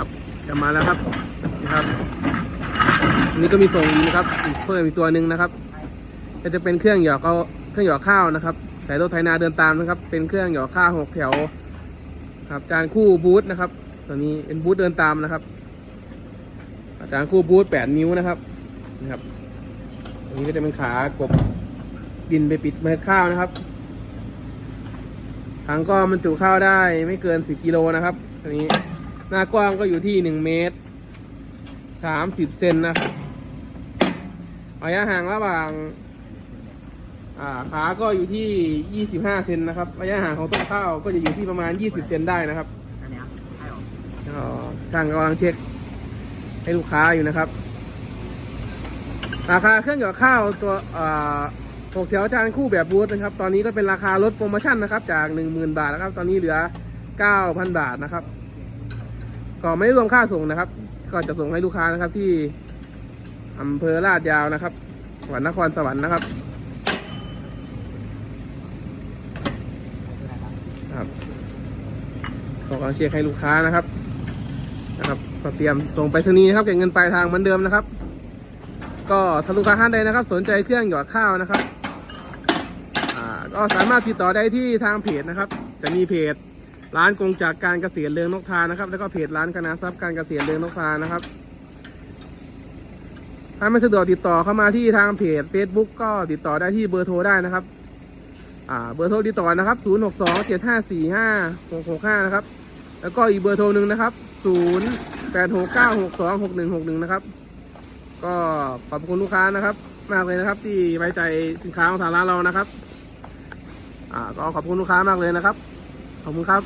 ครับจะมาแล้วครับนะครับอันนี้ก็มีส่งอีกนะครับอีกเพิ่มอีกตัวหนึ่งนะครับก็จะเป็นเครื่องหยอกเอาเครื่องหยอกข้าวนะครับสายรถไถนาเดินตามนะครับ เป็นเครื่องหยอกข้าวหกแถวครับจานคู่บูธนะครับ ตัวนี้เป็นบูธเดินตามนะครับจานคู่บูธแปดนิ้วนะครับนะครับอันนี้ก็จะเป็นขากบดินไปปิดเมล็ดข้าวนะครับถังก็บรรจุข้าวได้ไม่เกินสิบกิโลนะครับอันนี้ หน้ากว้างก็อยู่ที่หนึ่งเมตรสามสิบเซนนะครับระยะห่างระหว่างขา ก็อยู่ที่ 25 เซนนะครับ ระยะห่างของต้นข้าวก็จะอยู่ที่ประมาณ 20 เซนได้นะครับช่หรอก็ช่างกำลังเช็คให้ลูกค้าอยู่นะครับ ราคาเครื่องหยอดข้าวตัวหกแถวจานคู่แบบบูธนะครับ ตอนนี้ก็เป็นราคาลดโปรโมชั่นนะครับ จาก 10,000 บาทนะครับ ตอนนี้เหลือ 9,000 บาทนะครับ ก็ไม่รวมค่าส่งนะครับ ก็จะส่งให้ลูกค้านะครับที่อำเภอลาดยาวนะครับจังหวัดนครสวรรค์นะครับครับขอกำลังเช็คให้ลูกค้านะครับนะครับก็เตรียมส่งไปรษณีย์นะครับเก็บเงินปลายทางเหมือนเดิมนะครับ ก็ถ้าลูกค้าท่านใดนะครับ สนใจเครื่องหยอดข้าวนะครับอ่าก็สามารถติดต่อได้ที่ทางเพจนะครับ จะมีเพจ ร้านกงจากการเกษตรเรืองนกทานะครับ แล้วก็เพจร้านคณะทรัพย์การเกษตรเรืองนกทานะครับถ้าไม่สะดวกติดต่อเข้ามาที่ทางเพจ Facebook ก็ติดต่อได้ที่เบอร์โทรได้นะครับ อ่า เบอร์โทรติดต่อนะครับ 0 6 2 7 5 4 5 6 6 5 นะครับ แล้วก็อีกเบอร์โทรหนึ่งนะครับ 0 8 6 9 6 2 6 1 6 1 นะครับ ก็ขอบคุณลูกค้านะครับ มากเลยนะครับ ที่ไว้ใจสินค้าของทางร้านเรานะครับ อ่า ก็ขอบคุณลูกค้ามากเลยนะครับ ขอบคุณครับ